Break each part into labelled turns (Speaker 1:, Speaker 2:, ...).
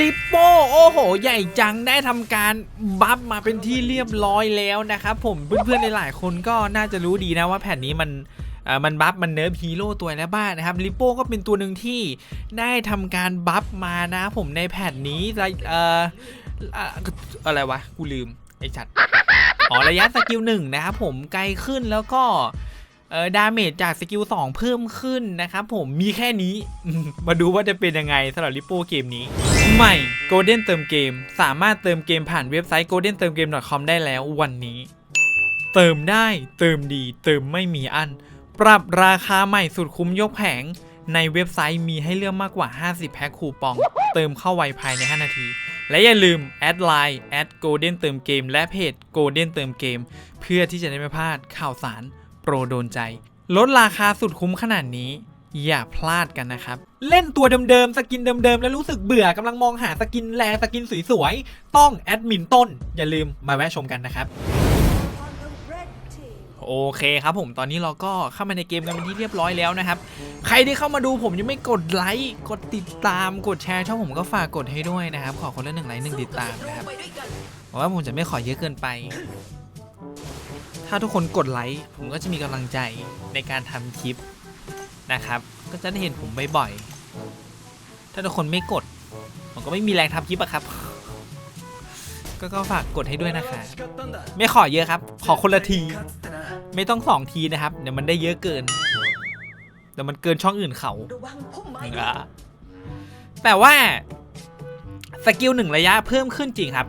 Speaker 1: ลิปโป้โอ้โห ใหญ่จังได้ทำการบัฟมาเป็นที่เรียบร้อยแล้วนะครับผมเพื่อนๆหลายคนก็น่าจะรู้ดีนะว่าแผ่นนี้มันมันบัฟมันเนิร์ฟฮีโร่ตัวแล้วบ้างนะครับลิปโป้ก็เป็นตัวหนึ่งที่ได้ทำการบัฟมานะผมในแผ่นนี้ะเอ่อเอ่ออะไรวะ กูลืมไอ้ชัดอ๋อระยะสกิลหนึ่งนะครับผมไกลขึ้นแล้วก็ เออดาเมจจากสกิล2เพิ่มขึ้นนะครับผมมีแค่นี้ มาดูว่าจะเป็นยังไงสำหรับลิปโป้เกมนี้ใหม่ Golden เติมเกม สามารถเติมเกมผ่านเว็บไซต์ golden เติมเกม .com ได้แล้ววันนี้ เติมได้เติมดี เติมไม่มีอัน ปรับราคาใหม่สุดคุ้มยกแผง ในเว็บไซต์มีให้เลือกมากกว่า 50 แพ็คคูปอง เติมเข้าไวภายใน 5 นาที และอย่าลืมแอดไลน์แอด golden เติมเกม และเพจ golden เติมเกม เพื่อที่จะได้ไม่พลาดข่าวสาร โปรโดนใจ ลดราคาสุดคุ้มขนาดนี้ อย่าพลาดกันนะครับ เล่นตัวเดิมๆ สกินเดิมๆ แล้วรู้สึกเบื่อกำลังมองหาสกินแรงสกินสวยๆ ต้องแอดมินต้น อย่าลืมมาแวะชมกันนะครับโอเคครับผมตอนนี้เราก็เข้ามาในเกมกันเป็นที่เรียบร้อยแล้วนะครับ ใครที่เข้ามาดูผมยังไม่กดไลค์กดติดตามกดแชร์ช่องผมก็ฝากกดให้ด้วยนะครับ ขอคนละหนึ่งไลค์หนึ่งติดตามนะครับเพราะว่าผมจะไม่ขอเยอะเกินไปาทุกคนกดไลค์ผมก็จะมีกำลังใจในการทำคลิปนะครับ ก็จะได้เห็นผมบ่อยๆ ถ้าทุกคนไม่กด ผมก็ไม่มีแรงทำคลิปอะครับ ก็ก็ฝากกดให้ด้วยนะคะไม่ขอเยอะครับ ขอคนละที ไม่ต้องสองทีนะครับ เดี๋ยวมันได้เยอะเกินเดี๋ยวมันเกินช่องอื่นเขาแต่ว่าสกิลหนึ่งระยะเพิ่มขึ้นจริงครับ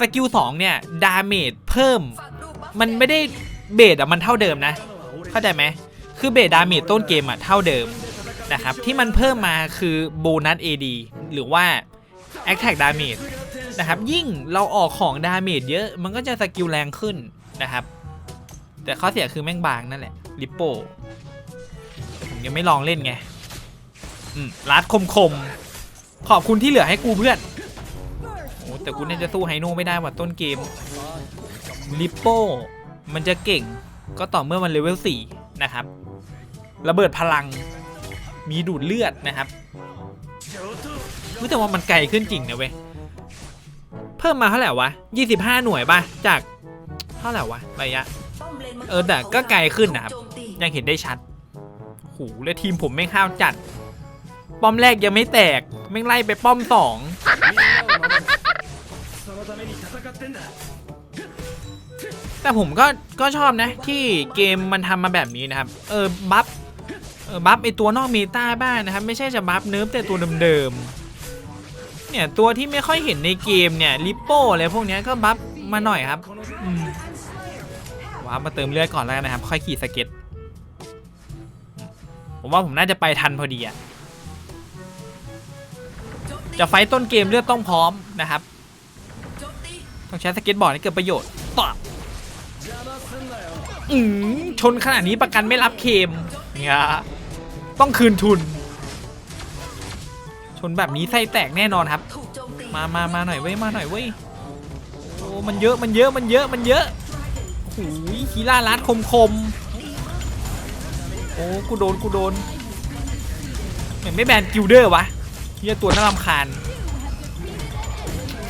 Speaker 1: สกิลสองเนี่ย ดาเมจเพิ่ม มันไม่ได้เบสอะมันเท่าเดิมนะ เข้าใจไหมคือเบสดาเมจต้นเกมอะเท่าเดิมนะครับ ที่มันเพิ่มมาคือโบนัส AD หรือว่า Attack Damage นะครับ ยิ่งเราออกของดาเมจเยอะมันก็จะสกิลแรงขึ้นนะครับ แต่ข้อเสียคือแม่งบางนั่นแหละลิปโปผมยังไม่ลองเล่นไงอืมลัดคมคมขอบคุณที่เหลือให้กูเพื่อน โอ้แต่กูน่าจะสู้ไฮโน่ไม่ได้ว่ะต้นเกม ลิปโป้มันจะเก่งก็ต่อเมื่อมันเลเวล4นะครับ ระเบิดพลังมีดูดเลือดนะครับรู้แต่ว่ามันไกลขึ้นจริงนะเว้ย เพิ่มมาเท่าไหร่วะ 25 หน่วยป่ะ จากเท่าไหร่วะระยะ
Speaker 2: เอ
Speaker 1: อแต่ก็ไกลขึ้นนะครับ ยังเห็นได้ชัดโหแล้วทีมผมไม่ข้าวจัด ป้อมแรกยังไม่แตกแม่ไล่ไปป้อมสอง แต่ผมก็ก็ชอบนะที่เกมมันทำมาแบบนี้นะครับ เออบัฟเออบัฟไอตัวนอกเมตาบ้างนะครับ ไม่ใช่จะบัฟเนิร์ฟแต่ตัวเดิมๆเนี่ยตัวที่ไม่ค่อยเห็นในเกมเนี่ยลิปโป้อะไรพวกนี้ก็บัฟมาหน่อยครับว้ามาเติมเลือดก่อนแล้วกันนะครับ ค่อยขี่สเก็ตผมว่าผมน่าจะไปทันพอดีอะจะไฟต้นเกมเลือดต้องพร้อมนะครับ
Speaker 2: ตี
Speaker 1: ต้องใช้สเก็ตบอร์ดให้เกิดประโยชน์ต่อ อืมชนขนาดนี้ประกันไม่รับเคมเนี่ยต้องคืนทุน ชนแบบนี้ไส้แตกแน่นอนครับ
Speaker 2: มา
Speaker 1: มามาหน่อยเว้ยมาหน่อยเว้ยโอ้มันเยอะมันเยอะมันเยอะมันเยอะโอ้โหคีล่ารัดคมคมโอ้กูโดนกูโดนเหมือนไม่แบนกิลเดอร์วะเฮียตัวน่ารำคาญ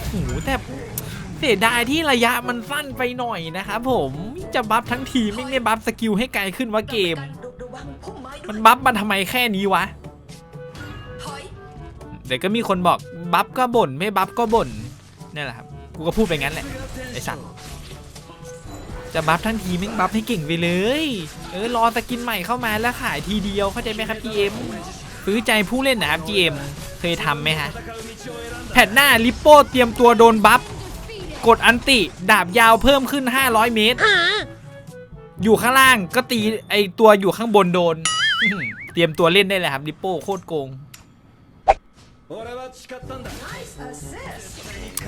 Speaker 1: โอ้โหแต่ เสียดายที่ระยะมันสั้นไปหน่อยนะครับผมจะบัฟทั้งทีไม่ไม่บัฟสกิลให้ไกลขึ้นวะเกม
Speaker 2: มั
Speaker 1: นบัฟมันทำไมแค่นี้วะ เดี๋ยวก็มีคนบอกบัฟก็บ่นไม่บัฟก็บ่นนี่แหละครับกูก็พูดไปงั้นแหละไอสัตว์จะบัฟทั้งทีแม่บัฟให้เก่งไปเลย เออรอสกินใหม่เข้ามาแล้วขายทีเดียวเข้าใจไหมครับ GM ซื้อใจผู้เล่นนะครับ GM เคยทำไหมฮะแผ่นหน้าลิปโป้เตรียมตัวโดนบัฟ กดอันติดาบยาวเพิ่มขึ้น 500 เมตร อยู่ข้างล่างก็ตีไอตัวอยู่ข้างบนโดนอื้อหือเตรียมตัวเล่นได้เลยครับลิปโป้โคตรโกง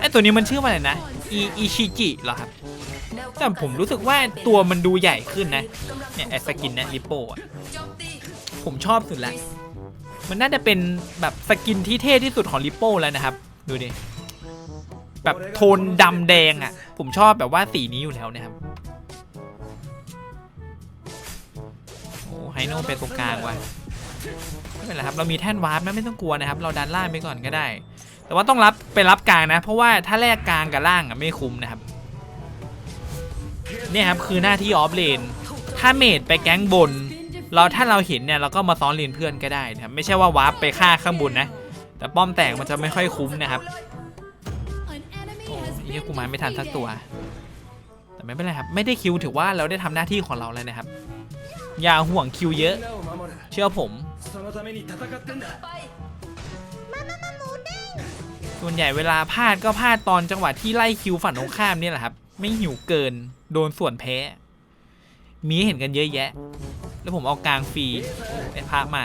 Speaker 1: ไอตัวนี้มันชื่อว่าอะไรนะอีอีชิจิเหรอครับ แต่ผมรู้สึกว่าตัวมันดูใหญ่ขึ้นนะ เนี่ยไอสกินเนะลิปโป้อะ
Speaker 2: โจมตี
Speaker 1: ผมชอบสุดละ มันน่าจะเป็นแบบสกินที่เท่ที่สุดของลิปโป้แล้วนะครับ ดูดิ แบบโทนดำแดงอะ่ะ ผมชอบแบบว่าสีนี้อยู่แล้วนะครับ โอ้ไฮโน่เป็นตรงกลางว่ะไม่เป็นไรครับ เรามีแท่นวาร์ปนะไม่ต้องกลัวนะครับ เราดันล่างไปก่อนก็ได้ แต่ว่าต้องรับไปรับกลางนะ เพราะว่าถ้าแลกกลางกับล่างอะไม่คุ้มนะครับ เนี่ยครับคือหน้าที่ออฟเลน ถ้าเมดไปแก๊งบน เราถ้าเราเห็นเนี่ยเราก็มาซ้อนเลนเพื่อนก็ได้นะครับ ไม่ใช่ว่าวาร์ปไปฆ่าข้างบนนะ แต่ป้อมแตกมันจะไม่ค่อยคุ้มนะครับ นี่กูมาไม่ทันทักตัว แต่ไม่เป็นไรครับ ไม่ได้คิวถือว่าเราได้ทำหน้าที่ของเราแล้วนะครับ อย่าห่วงคิวเยอะ เชื่อผม ส่วนใหญ่เวลาพลาดก็พลาดตอนจังหวะที่ไล่คิวฝันงตรงข้ามนี่แหละครับ ไม่หิวเกิน โดนส่วนแพ้ มีเห็นกันเยอะแยะ แล้วผมเอากลางฟรีไอ้พระมา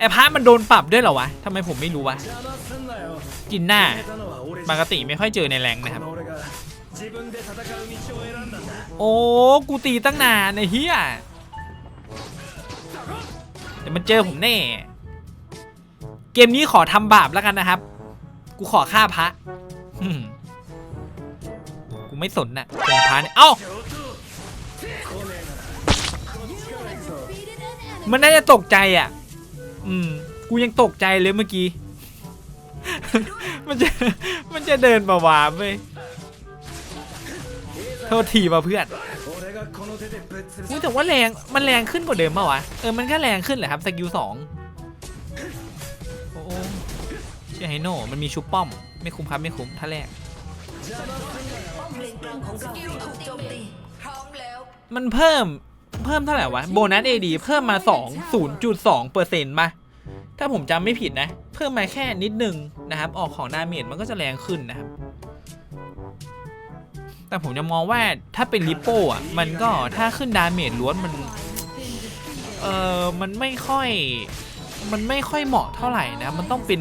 Speaker 1: ไอพระมันโดนปรับด้วยเหรอวะทำไมผมไม่รู้วะกินหน้าปกติไม่ค่อยเจอในแรงนะครับ โอ้กูตีตั้งนานไอ้เฮียเดี๋ยวมันเจอผมแน่ เกมนี้ขอทำบาปแล้วกันนะครับ กูขอฆ่าพระกูไม่สนนะ่ะเป็นพระเนี่ยเอ้ามันน่าจะตกใจอะ อืมกูยังตกใจเลยเมื่อกี้ มันจะมันจะเดินมาวาบเว้ยโทษทีมาเพื่อน
Speaker 3: นี่
Speaker 1: แต่ว่าแรงมันแรงขึ้นกว่าเดิมป่าวะเออมันก็แรงขึ้นแหละครับสกิลสองโอ้เชื่อไฮโน่มันมีชุบป้อม ไม่คุ้มครับไม่คุ้มถ้าแรก
Speaker 2: มันเพิ่ม
Speaker 1: เพิ่มเท่าไหร่วะโบนัสเอดีเพิ่มมา 2 0.2เปอร์เซ็นต์มาถ้าผมจำไม่ผิดนะ เพิ่มมาแค่นิดนึงนะครับ ออกของดาเมจมันก็จะแรงขึ้นนะครับ แต่ผมจะมองว่าถ้าเป็นริปโปอะมันก็ถ้าขึ้นดาเมจล้วนมันเออมันไม่ค่อย มันไม่ค่อยเหมาะเท่าไหร่นะ มันต้องเป็น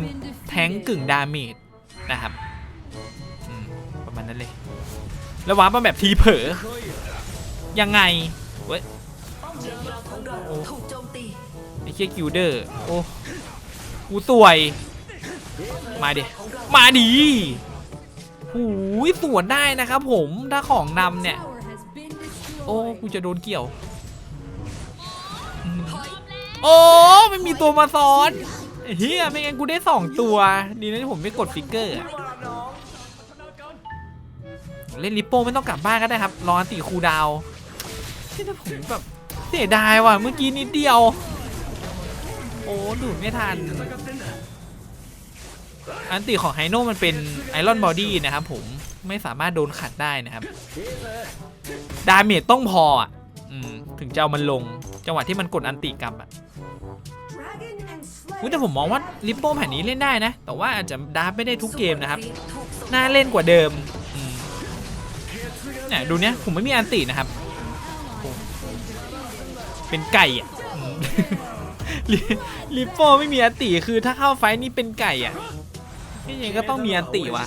Speaker 1: แท้งกึ่งดาเมจนะครับประมาณนั้นเลย แล้ววาร์ปมาแบบทีเผลอยังไงเว้ย
Speaker 2: ป้อมเลนกลาของเราถูกโจมตี
Speaker 1: ไอ้เคียกิลเดอร์ โอ้ กูสวย มาดิ มาดีหูยสวนได้นะครับผม ถ้าของนำเนี่ย โอ้ กูจะโดนเกี่ยว โอ้ ไม่มีตัวมาซ้อนเฮียไม่งั้นกูได้สองตัว ดีนะที่ผมไม่กดฟิกเกอร์ เล่นลิปโป้ไม่ต้องกลับบ้านก็ได้ครับ รออันติคูดาวที่ถ้าผมแบบ เสียดายว่ะเมื่อกี้นิดเดียว โอ้ดูดไม่ทัน อันติของไฮโน่มันเป็นไอรอนบอดี้นะครับผมไม่สามารถโดนขัดได้นะครับ ดาเมจต้องพออถึงจะเอามันลง จังหวะที่มันกดอันติกลับอะแต่ผมมองว่าลิปโป้แผ่นนี้เล่นได้นะ แต่ว่าอาจจะดาร์ไม่ได้ทุกเกมนะครับ น่าเล่นกว่าเดิมเนี่ยดูเนี้ยผมไม่มีอันตินะครับ เป็นไก่อะลิปโปไม่มีอันติคือถ้าเข้าไฟนี่เป็นไก่อะนี่ยังก็ต้องมีอันติวะ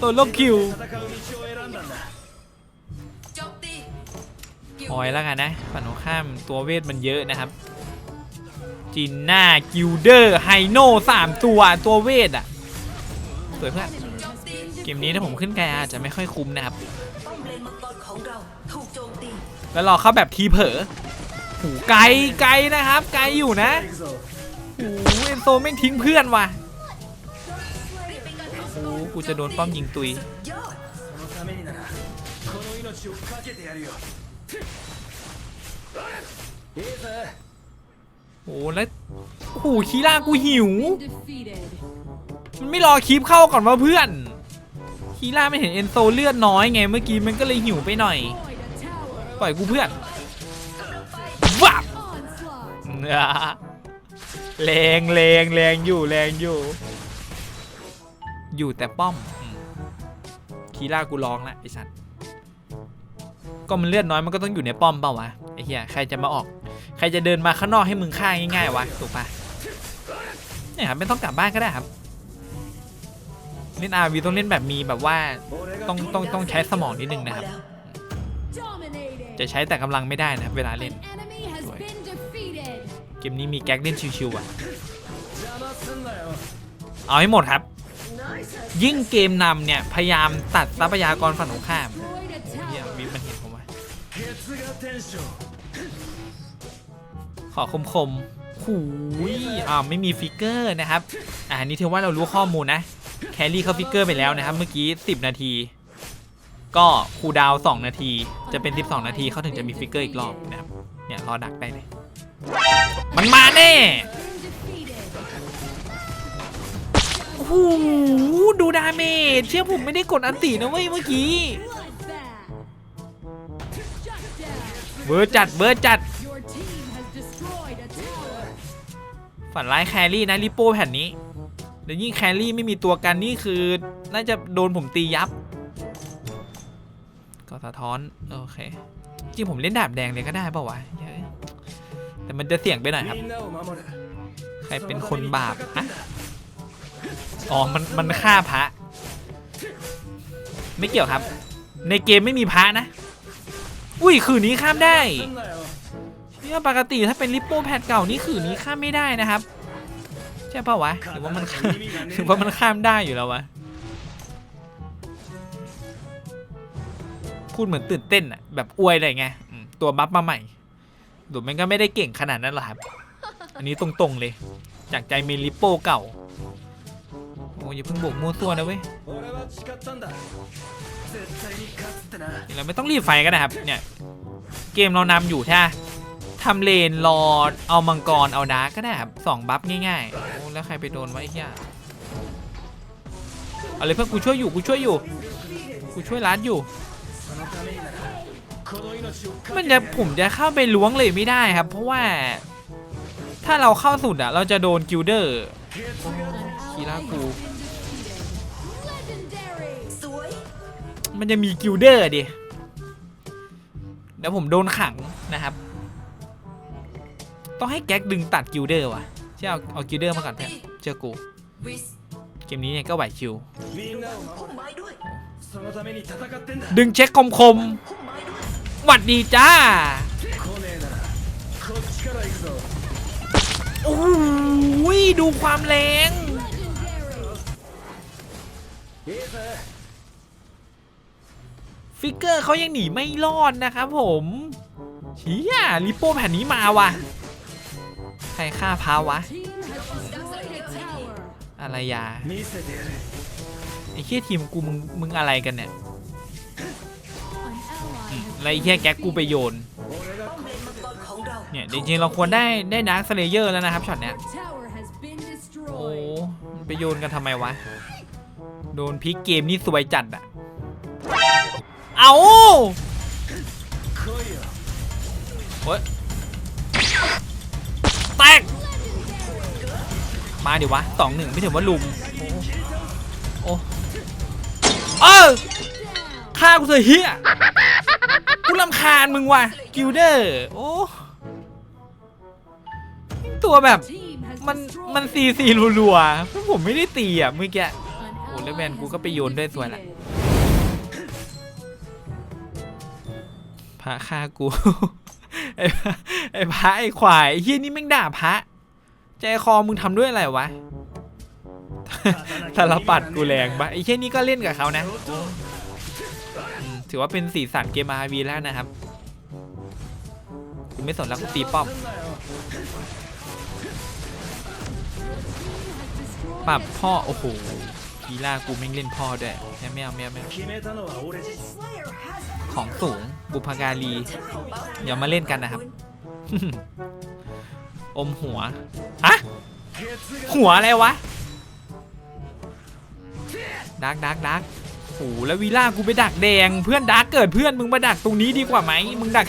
Speaker 1: ตัวโลกคิวออยแล้วกันนะฝันหัวข้ามตัวเวทมันเยอะนะครับ จินน่ากิลเดอร์ไฮโน่สามตัวตัวเวทอะสวยเพื่อนเกมนี้ถ้าผมขึ้นไกอาจจะไม่ค่อยคุ้มนะครับ แล้วรอเข้าแบบทีเผลอหูไกลไกลนะครับ ไกลอยู่นะหูเอ็นโซไม่ทิ้งเพื่อนว่ะโอ้กูจะโดนป้อมยิงตุยโอ้แล้วโอ้คีล่ากูหิว มันไม่รอคลิปเข้าก่อนว่าเพื่อนคีล่าไม่เห็นเอ็นโซเลือดน้อยไงเมื่อกี้มันก็เลยหิวไปหน่อย ปล่อยกูเพื่อนวับอ่าแรงแรงแรงอยู่แรงอยู่ อยู่แต่ป้อมอืมคีร่ากูร้องละไอสัตว์ก็มันเลือดน้อยมันก็ต้องอยู่ในป้อมเปล่าวะไอเหี้ยใครจะมาออก ใครจะเดินมาข้างนอกให้มึงฆ่าง่ายๆวะถูกปะเนี่ยครับไม่ต้องกลับบ้านก็ได้ครับเล่นอาวีต้องเล่นแบบมีแบบว่าต้องต้องต้องใช้สมองนิดนึงนะครับ จะใช้แต่กำลังไม่ได้นะครับเวลาเล่นเกมนี้มีแก๊กเล่นชิวๆอะ เอาให้หมดครับ ยิ่งเกมนำเนี่ย พยายามตัดทรัพยากรฝั่งตรงข้ามขอคมคมหูยอ่าไม่มีฟิกเกอร์นะครับ อ่านี่ท่าว่าเรารู้ข้อมูลนะ แครี่เขาฟิกเกอร์ไปแล้วนะครับ เมื่อกี้ 10 นาที ก็คูดาว2นาที จะเป็น 12 นาทีเขาถึงจะมีฟิกเกอร์อีกรอบนะครับ เนี่ยรอดักได้เลย มันมาแน่โอ้โหดูดาเมจเชื่อผมไม่ได้กดอันตินะเว้ยเมื่อกี้ เบอร์จัดเบอร์จัด ฝันร้ายแครี่นะริโป้แผ่นนี้เดี๋ยวยิ่งแครี่ไม่มีตัวกันนี่คือ น่าจะโดนผมตียับ ตัวสะท้อน โอเค จริงผมเล่นดาบแดงเลยก็ได้ป่าวะแต่มันจะเสี่ยงไปหน่อยครับ ใครเป็นคนบาปอ๋อ มันมันฆ่าพระ ไม่เกี่ยวครับ ในเกมไม่มีพระนะ อุ้ยขื่อนี้ข้ามได้เนี่ยปกติถ้าเป็นริปโปแพดเก่านี่ขื่อนี้ข้ามไม่ได้นะครับ ใช่ป่าวะหรือว่ามันหรือว่ามันข้ามได้อยู่แล้ววะ พูดเหมือนตื่นเต้นอะแบบอวยอะไรไงตัวบัฟมาใหม่หรือมันก็ไม่ได้เก่งขนาดนั้นหรอกครับ อันนี้ตรงๆเลย จากใจเมลิโปเก่า โอ้ยเพิ่งบวกมัวตัวนะเว้ยเราไม่ต้องรีบไฟกันนะครับ เนี่ย เกมเรานำอยู่ใช่ไหมทำเลนรอเอามังกรเอาดาก็ได้ครับสองบัฟง่ายๆแล้วใครไปโดนไว้อีกอย่อะไรเพื่อกูช่วยอยู่กูช่วยอยู่กูช่วยร้านอยู่ มันจะผมจะเข้าไปล้วงเลยไม่ได้ครับ เพราะว่า ถ้าเราเข้าสุดอะ เราจะโดนกิลเดอร์คีรากูมันจะมีกิลเดอร์ดิแล้วผมโดนขังนะครับ ต้องให้แก๊กดึงตัดกิลเดอร์ว่ะเชื่อเอาเอากิลเดอร์มาก่อนเพื่อนเจอกู เกมนี้เนี่ยก็ไหวชิว
Speaker 2: ดึ
Speaker 1: งเช็คคมคมหวัดดีจ้าโอ้ยดูความแรงฟิกเกอร์เขายังหนีไม่รอดนะครับผมเฮียลิโป้แผ่นนี้มาวะใครฆ่าพาวะ อะไรยา ไอ้เคี้ทีมกูมึงมึงอะไรกันเนี่ยอะไรแค่แก๊กกูไปโยน
Speaker 2: เนี่
Speaker 1: ยจริงๆเราควรได้ได้ดาร์คสเลเยอร์แล้วนะครับช็อตเนี้ย โอ้ไปโยนกันทำไมวะ โดนพลิกเกมนี่สวยจัดอะเอาเฮ้ยแตก มาดิวะสองหนึ่งไม่ถึงว่าลุม โอ้ เออฆ่ากูเถอะเฮียกูรำคาญมึงว่ะกิลเดอร์โอ้ตัวแบบมันมันซีซีรัวๆพวกผมไม่ได้ตีอะเมื่อกี้โอ้แล้วแมนกูก็ไปโยนด้วยสวยละพระฆ่ากูไอ้พระไอ้พระไอ้ควายเฮียนี่แม่งด่าพระใจคอมึงทำด้วยอะไรวะ ทารปัดกูแรงปะไอ้แค่นี้ก็เล่นกับเขานะ ถือว่าเป็นสีสันเกมอาร์วีแล้วนะครับไม่สนแล้วกูตีป้อม ปรับพ่อ โอ้โหกีฬากูไม่เล่นพ่อด้วยแมวแมวแมวของสูงบุพการีเดี๋ยวมาเล่นกันนะครับ อมหัวฮะหัวอะไรวะ ดักดักดักโอ้โหแล้ววีล่ากูไปดักแดง เพื่อนดักเกิดเพื่อนมึงมาดักตรงนี้ดีกว่าไหมมึงดัก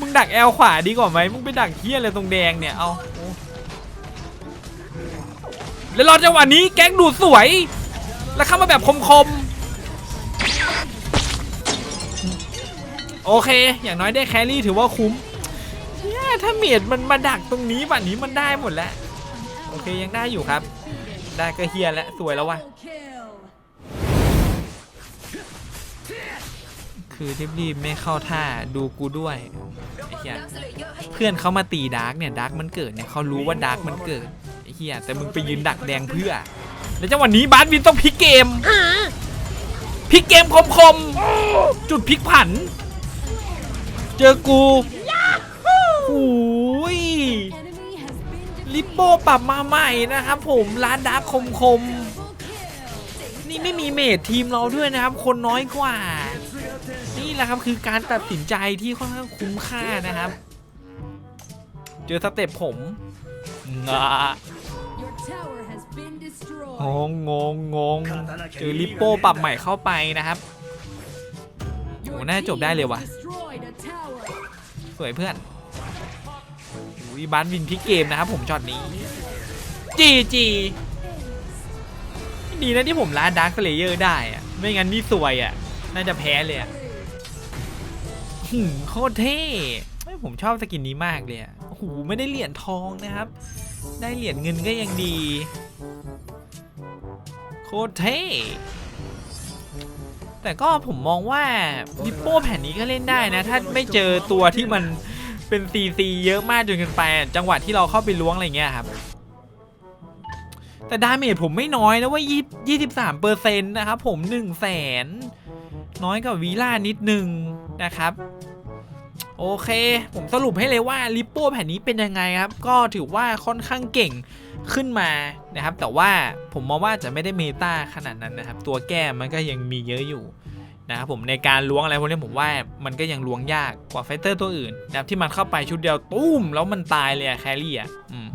Speaker 1: มึงดักแอลขวาดีกว่าไหมมึงไปดักเฮียอะไรตรงแดงเนี่ยเอาแล้วรอจังหวะนี้แก๊งดูดสวย แล้วเข้ามาแบบคมๆโอเค อย่างน้อยได้แครี่ถือว่าคุ้มเนี่ยถ้าเมียดมันมาดักตรงนี้แบบนี้มันได้หมดแล้ว โอเคยังได้อยู่ครับ ได้ก็เฮียแล้วสวยแล้ววะ คือรีบๆไม่เข้าท่าดูกูด้วยไอ้เหี้ย
Speaker 2: ดเพื่
Speaker 1: อนเขามาตีดาร์กเนี่ยดาร์กมันเกิดเนี่ยเขารู้ว่าดาร์กมันเกิดไอ้เฮียแต่มึงไปยืนดักแดงเพื่อ แล้วจังหวะนี้บาสวินต้องพลิกเกมพลิกเกมคมๆจุดพลิกผัน เจอกูโอ้ยลิปโป้ปรับมาใหม่นะครับผมร้านดาร์คคมคม
Speaker 4: Double kill.
Speaker 1: ๆนี่ไม่มีเมดทีมเราด้วยนะครับ คนน้อยกว่า นี่แหละครับคือการตัดสินใจที่ค่อนข้างคุ้มค่านะครับ เจอสเต็ปผมงา
Speaker 4: Your tower has been
Speaker 1: ง
Speaker 4: destroyed.
Speaker 1: งงงงงเจอลิปโป้ปรับใหม่เข้าไปนะครับ
Speaker 4: Your
Speaker 1: โอ้น่าจบได้เลยว่ะ
Speaker 4: team has destroyed a tower.
Speaker 1: สวยเพื่อนอุ้ยบ้านวินพลิกเกมนะครับผมช็อตนี้ จีจีดีนะที่ผมล้าดาร์คเลเยอร์ได้อะไม่งั้นนี่สวยอะน่าจะแพ้เลยอะหืม โคตรเท่ผมชอบสกินนี้มากเลยอะโอ้โหไม่ได้เหรียญทองนะครับ ได้เหรียญเงินก็ยังดี โคตรเท่แต่ก็ผมมองว่าดิปโป้แผ่นนี้ก็เล่นได้นะ ถ้าไม่เจอตัวที่มันเป็นซีซีเยอะมากจนเกินไป จังหวะที่เราเข้าไปล้วงอะไรเงี้ยครับ แต่ดาเมจผมไม่น้อยนะว่ายี่สิบสามเปอร์เซ็นต์นะครับผมหนึ่งแสนน้อยกว่าวีล่านิดนึง นะครับโอเค ผมสรุปให้เลยว่าลิปโป้แผ่นนี้เป็นยังไงครับ ก็ถือว่าค่อนข้างเก่งขึ้นมานะครับ แต่ว่าผมมองว่าจะไม่ได้เมตาขนาดนั้นนะครับ ตัวแก้มันก็ยังมีเยอะอยู่นะครับผมในการล้วงอะไรพวกนี้ผมว่ามันก็ยังล้วงยากกว่าไฟเตอร์ตัวอื่นนะครับที่มันเข้าไปชุดเดียวตุ้ม แล้วมันตายเลยอะแครี่อะอืม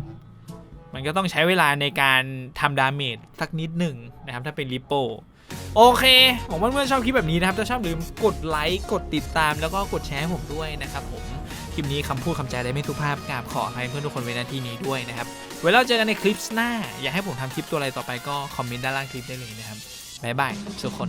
Speaker 1: มันก็ต้องใช้เวลาในการทำดาเมจสักนิดหนึ่งนะครับถ้าเป็นริปโป โอเคผมว่าเพื่อนๆชอบคลิปแบบนี้นะครับ ถ้าชอบลืมกดไลค์กดติดตามแล้วก็กดแชร์ให้ผมด้วยนะครับผมคลิปนี้คำพูดคำจาได้ไม่ทุกภาพกราบขอให้เพื่อนทุกคนไว้นาที่นี้ด้วยนะครับไว้เราเจอกันในคลิปหน้า อยากให้ผมทำคลิปตัวอะไรต่อไปก็คอมเมนต์ด้านล่างคลิปได้เลยนะครับบ๊ายบายทุกคน